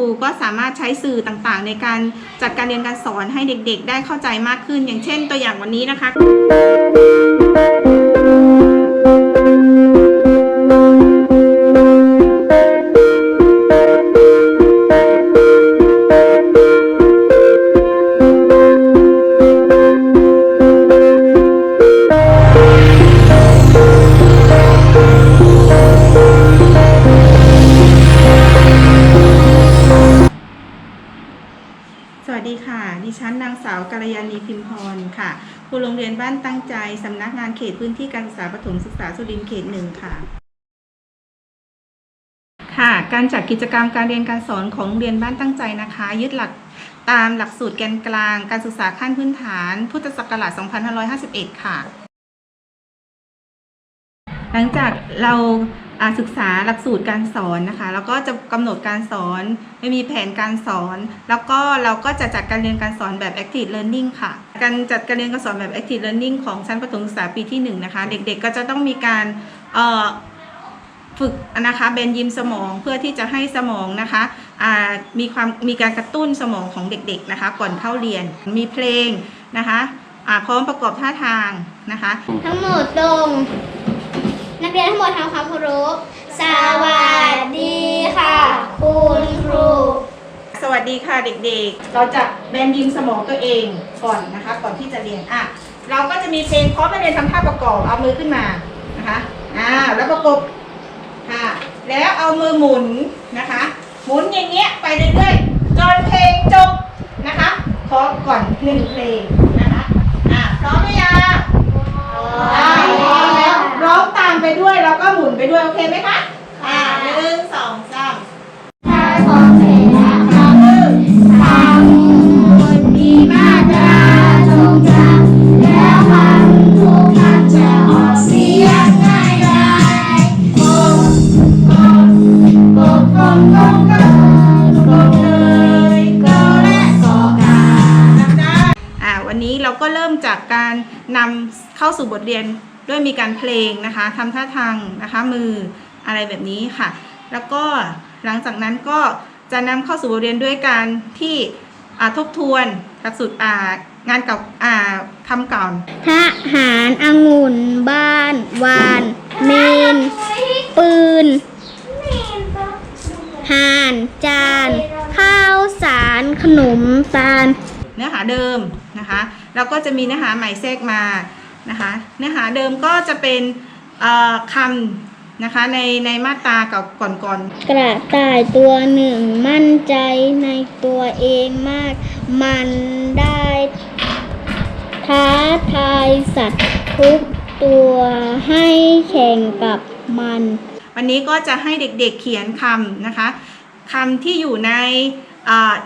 รูก็สามารถใช้สื่อต่างๆ ในการจัดการเรียนการสอนให้เด็กๆ ได้เข้าใจมากขึ้น อย่างเช่นตัวอย่างวันนี้นะคะ ดีค่ะ ดิฉันนางสาวกัลยาณีพิมพรค่ะครูโรงเรียนบ้านตั้งใจ สำนักงานเขตพื้นที่การศึกษาประถมศึกษาสุรินทร์เขตหนึ่งค่ะ ค่ะ การจัดกิจกรรมการเรียนการสอนของโรงเรียนบ้านตั้งใจนะคะ ยึดหลักตามหลักสูตรแกนกลาง การศึกษาขั้นพื้นฐาน พุทธศักราช 2551 ค่ะ หลังจากเราอ่า ศึกษาหลักสูตรการสอนนะคะ แล้วก็จะกำหนดการสอนไม่มีแผนการสอน แล้วก็เราก็จะจัดการเรียนการสอนแบบ active learning ค่ะ การจัดการเรียนการสอนแบบ active learning ของชั้นประถมศึกษาปีที่1นะคะเด็กๆก็จะต้องมีการฝึกนะคะเบนยิมสมองเพื่อที่จะให้สมองนะคะมีความมีการกระตุ้นสมองของเด็กๆนะคะ ก่อนเข้าเรียนมีเพลงนะคะพร้อมประกอบท่าทางนะคะ ทั้งหมดลง นักเรียนทั้งหมดทำความเคารพสวัสดีค่ะ คุณครู สวัสดีค่ะเด็กๆ เราจะแบนยิมสมองตัวเองก่อนนะคะ ก่อนที่จะเรียนอะเราก็จะมีเพลงพร้อมนักเรียนทำท่าประกอบเอามือขึ้นมานะคะอ่าแล้วประกบค่ะ แล้วเอามือหมุนนะคะ หมุนอย่างเงี้ยไปเรื่อยๆจนเพลงจบนะคะขอก่อนหนึ่งเพลงนะคะ อะพร้อมไหมยังอ่าพร้อมแล้วร้องตามไปด้วยแล้วก็หมุน ไปด้วย โอเคไหมคะอ่าหนึ่งสองสามถ้าของเสร็จแล้วครับทั้งหมดมีมาตราตรงกลางแล้วคำทุกคำจะออกเสียงง่ายดกบกบกบกบกบกบกบเลยกอและกอกาอ่าวันนี้เราก็เริ่มจากการนำเข้าสู่บทเรียน ด้วยมีการเพลงนะคะทำท่าทางนะคะมืออะไรแบบนี้ค่ะ แล้วก็หลังจากนั้นก็จะนำเข้าสู่บทเรียนด้วยการที่อ่าทบทวนหลักสูตรอ่างานเก่าอ่าคำเก่าทหารองุ่น บ้าน วาน เมน ปืนห่านจาน ข้าวสารขนมตาลเนื้อหาเดิมนะคะ แล้วก็จะมีเนื้อหาใหม่แทรกมา นะคะเนื้อหาเดิมก็จะเป็นเอ่อคำนะคะในในมาตราเก่าก่อนๆกระต่ายตัวหนึ่งมั่นใจในตัวเองมาก มันได้ท้าทายสัตว์ทุกตัวให้แข่งกับมัน วันนี้ก็จะให้เด็กๆเขียนคำนะคะคำที่อยู่ในอา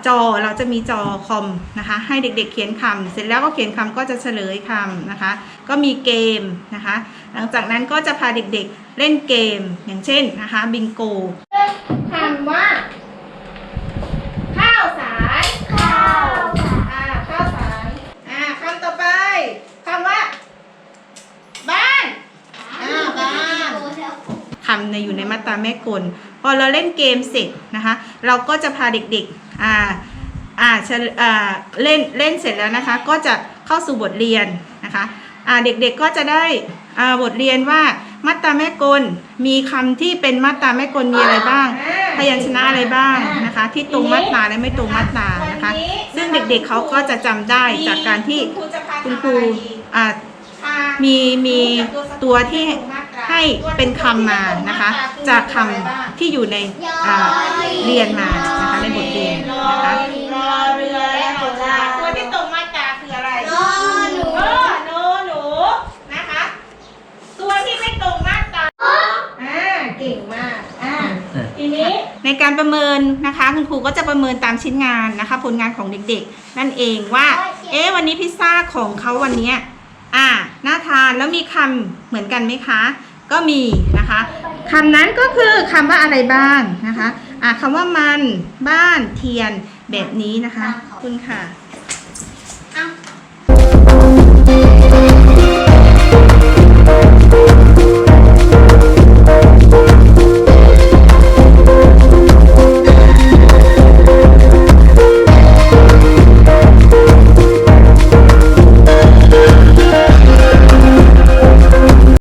จอเราจะมีจอคอมนะคะ ให้เด็กๆเขียนคำเสร็จแล้วก็เขียนคำก็จะเฉลยคำนะคะ ก็มีเกมนะคะ หลังจากนั้นก็จะพาเด็กๆเล่นเกมอย่างเช่นนะคะบิงโกคำว่า ข้าวสารข้าวอ่าข้าวสารอ่าคำต่อไปคำว่า บ้านอ่าบ้านคำในอยู่ในมาตราแม่กลพอเราเล่นเกมเสร็จนะคะ เราก็จะพาเด็กๆ อ่าอ่าเลอ่าเล่นเล่นเสร็จแล้วนะคะ ก็จะเข้าสู่บทเรียนนะคะอ่าเด็กๆก็จะได้อ่าบทเรียนว่ามาตราแม่กลมีคำที่เป็นมาตราแม่กลมีอะไรบ้าง พยัญชนะอะไรบ้างนะคะ ที่ตรงมาตราและไม่ตรงมาตรานะคะ ซึ่งเด็กๆเขาก็จะจำได้จากการที่คุณครูอ่ามีมีตัวที่ ให้เป็นคำมานะคะ จากคำที่อยู่ในอ่าเรียนมานะคะในบทเรียนนะคะรอเรือและโบราณตัวที่ตรงมาตราคืออะไรนอหนูเออโนหนูนะคะ ตัวที่ไม่ตรงมาตราอ่าเก่งมากอ่าทีนี้ในการประเมินนะคะคุณครูก็จะประเมินตามชิ้นงานนะคะ ผลงานของเด็กๆ นั่นเองว่า เอ๊ะวันนี้พิซซ่าของเขาวันเนี้ยอ่าน่าทานแล้วมีคำเหมือนกันไหมคะ ก็มีนะคะคำนั้นก็คือคำว่าอะไรบ้างนะคะอ่าคำว่ามันบ้านเทียนแบบนี้นะคะคุณค่ะ